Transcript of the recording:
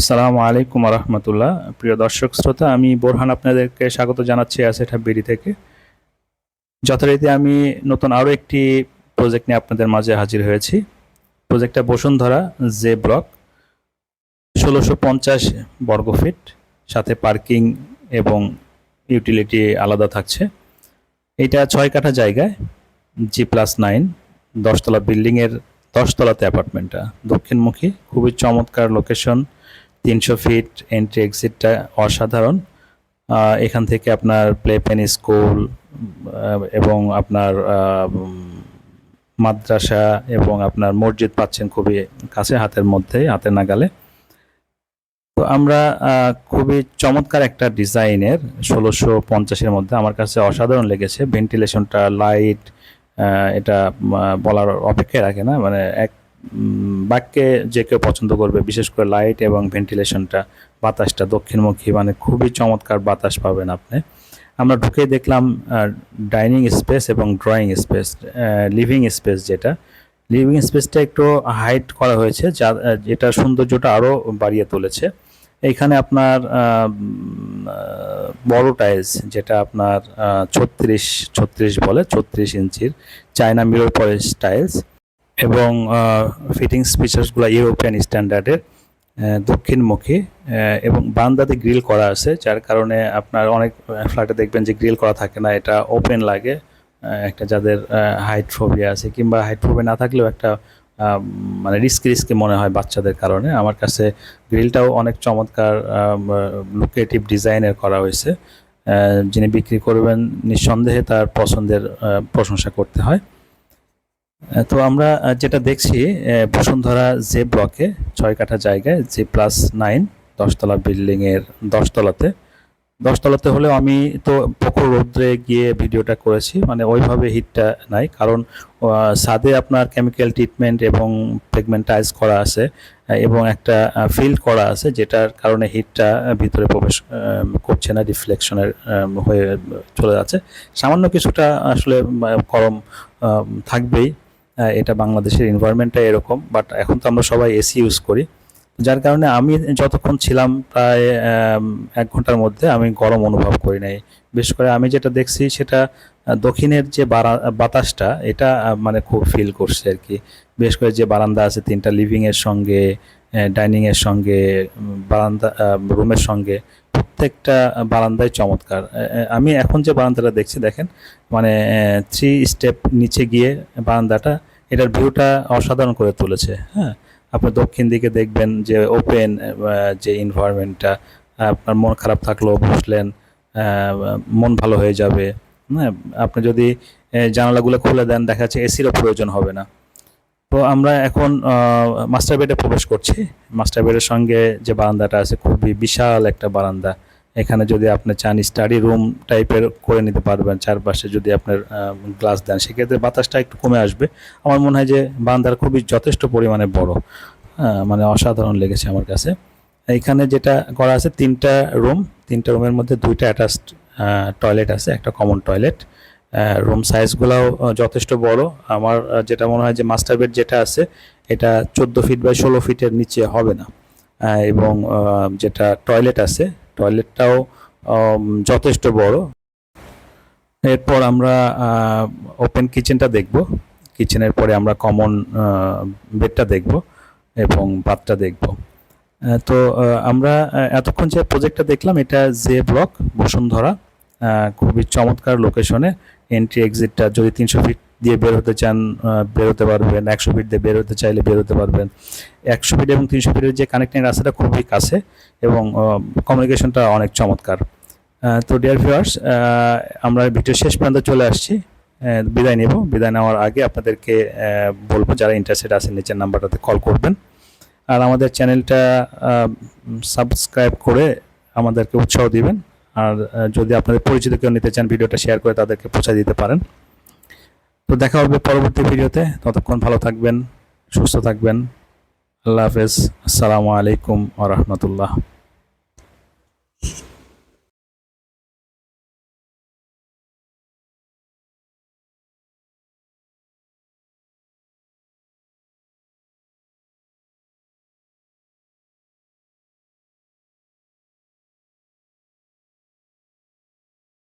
আসসালামু আলাইকুম রহমতুল্লাহ প্রিয় দর্শক শ্রোতা, আমি বোরহান আপনাদেরকে স্বাগত জানাচ্ছি আসেঠা বিডি থেকে। যথারীতি আমি নতুন আরও একটি প্রজেক্ট নিয়ে আপনাদের মাঝে হাজির হয়েছি। প্রজেক্টটা বসুন্ধরা জে ব্লক, ষোলোশো পঞ্চাশ বর্গফিট সাথে পার্কিং এবং ইউটিলিটি আলাদা থাকছে। এটা ছয় কাঠা জায়গায়, জি প্লাস নাইন, দশতলা বিল্ডিংয়ের দশতলাতে অ্যাপার্টমেন্টটা। দক্ষিণমুখী, খুবই চমৎকার লোকেশন তিনশো ফিট এন্ট্রি এক্সিটটা অসাধারণ। এখান থেকে আপনার প্লে পেন স্কুল এবং আপনার মাদ্রাসা এবং আপনার মসজিদ পাচ্ছেন খুবই কাছে হাতের মধ্যে, হাতের নাগালে। তো আমরা খুবই চমৎকার একটা ডিজাইনের ষোলোশো পঞ্চাশের মধ্যে আমার কাছে অসাধারণ লেগেছে। ভেন্টিলেশনটা লাইট এটা বলার অপেক্ষায় রাখে না। মানে এক বাক্যে যে কেউ পছন্দ করবে, বিশেষ করে লাইট এবং ভেন্টিলেশনটা বাতাসটা দক্ষিণমুখী মানে খুবই চমৎকার বাতাস পাবেন আপনি। আমরা ঢুকে দেখলাম ডাইনিং স্পেস এবং ড্রয়িং স্পেস লিভিং স্পেস যেটা। লিভিং স্পেসটা একটু হাইট করা হয়েছে, যা যেটা সৌন্দর্যটা আরও বাড়িয়ে তুলেছে। এইখানে আপনার বড় টাইলস যেটা আপনার ছত্রিশ ছত্রিশ বলে, ছত্রিশ ইঞ্চির চায়না মিরর পলিশ টাইলস এবং ফিটিংস ফিচার্সগুলো ইউরোপিয়ান স্ট্যান্ডার্ডের দক্ষিণমুখী এবং বান্দাতে গ্রিল করা আছে, যার কারণে আপনার অনেক ফ্ল্যাটে দেখবেন যে গ্রিল করা থাকে না, এটা ওপেন লাগে একটা যাদের হাইট ফোবিয়া আছে, কিংবা হাইট ফোবিয়া না থাকলেও একটা মানে রিস্কি রিস্কি মনে হয় বাচ্চাদের কারণে। আমার কাছে গ্রিলটাও অনেক চমৎকার লুকেটিভ ডিজাইনের করা হয়েছে যিনি বিক্রি করবেন, নিঃসন্দেহে তার পছন্দের প্রশংসা করতে হয়। তো আমরা যেটা দেখছি বসুন্ধরা জে ব্লকে, ছয় কাঠা জায়গায় জি প্লাস নাইন দশতলা বিল্ডিংয়ের দশতলাতে দশতলাতে হলেও আমি তো প্রখর রৌদ্রে গিয়ে ভিডিওটা করেছি মানে ওইভাবে হিটটা নাই, কারণ ছাদে আপনার কেমিক্যাল ট্রিটমেন্ট এবং প্রেগমেন্টাইজ করা আছে এবং একটা ফিল্ড করা আছে, যেটার কারণে হিটটা ভিতরে প্রবেশ করছে না রিফ্লেকশনের হয়ে চলে যাচ্ছে। সামান্য কিছুটা আসলে গরম থাকবেই এটা বাংলাদেশের এনভায়রনমেন্টটা এরকম বাট এখন তো আমরা সবাই এসি ইউজ করি। যার কারণে আমি যতক্ষণ ছিলাম প্রায় এক ঘণ্টার মধ্যে আমি গরম অনুভব করি নাই। বিশেষ করে আমি যেটা দেখছি সেটা দক্ষিণের যে বাতাসটা, এটা মানে খুব ফিল করছে আর কি। বিশেষ করে যে বারান্দা আছে তিনটা লিভিংয়ের সঙ্গে ডাইনিং এর সঙ্গে, বারান্দা রুমের সঙ্গে প্রত্যেকটা বারান্দায় চমৎকার। আমি এখন যে বারান্দাটা দেখছি, দেখেন? মানে থ্রি স্টেপ নিচে গিয়ে বারান্দাটা, এটার ভিউটা অসাধারণ করে তুলেছে হ্যাঁ? আপনি দক্ষিণ দিকে দেখবেন যে ওপেন যে এনভায়রনমেন্টটা আপনার মন খারাপ থাকলেও বসলেন মন ভালো হয়ে যাবে হ্যাঁ? আপনি যদি জানালাগুলো খুলে দেন, দেখা যাচ্ছে এসিরও প্রয়োজন হবে না। তো আমরা এখন মাস্টার বেডে প্রবেশ করছি। মাস্টার বেডের সঙ্গে যে বারান্দাটা আছে খুবই বিশাল একটা বারান্দা। এখানে যদি আপনি চান স্টাডি রুম টাইপের করে নিতে পারবেন চারপাশে যদি আপনার গ্লাস দেন সেক্ষেত্রে বাতাসটা একটু কমে আসবে। আমার মনে হয় যে বারান্দার খুবই যথেষ্ট পরিমাণে বড়। হ্যাঁ, মানে অসাধারণ লেগেছে আমার কাছে। এইখানে যেটা করা আছে তিনটা রুম তিনটা রুমের মধ্যে দুইটা অ্যাটাচড টয়লেট আছে একটা কমন টয়লেট রুম সাইজগুলোও যথেষ্ট বড়। আমার যেটা মনে হয় যে মাস্টার বেড যেটা আছে, এটা চোদ্দ ফিট বাই ষোলো ফিটের নিচে হবে না। এবং যেটা টয়লেট আছে টয়লেটটাও যথেষ্ট বড়। এরপর আমরা ওপেন কিচেনটা দেখব। কিচেনের পরে আমরা কমন বেডটা দেখব এবং বাথটা দেখব। তো আমরা এতক্ষণ যে প্রজেক্টটা দেখলাম, এটা জে ব্লক বসুন্ধরা খুবই চমৎকার লোকেশনে এন্ট্রি এক্সিটটা যদি তিনশো ফিট দিয়ে বের হতে চান বের হতে পারবেন, একশো ফিট দিয়ে বের হতে চাইলে বের হতে পারবেন। একশো ফিট এবং তিনশো ফিটের যে কানেক্টিং রাস্তাটা খুবই কাছে এবং কমিউনিকেশনটা অনেক চমৎকার। তো ডিয়ার ভিউয়ার্স আমরা ভিডিও শেষ পর্যন্ত চলে আসছি। বিদায় নেব। বিদায় নেওয়ার আগে আপনাদেরকে বলব যারা ইন্টারেস্টেড আছেন, নিচের নাম্বারটাতে কল করবেন। আর আমাদের চ্যানেলটা সাবস্ক্রাইব করে আমাদেরকে উৎসাহ দিবেন। আর যদি আপনাদের পরিচিত কেউ নিতে চান ভিডিওটা শেয়ার করে তাদেরকে পৌঁছে দিতে পারেন। তো দেখা হবে পরবর্তী ভিডিওতে। ততক্ষণ ভালো থাকবেন, সুস্থ থাকবেন। আল্লাহ হাফেজ। আসসালামু আলাইকুম আ রহমতুল্লাহ।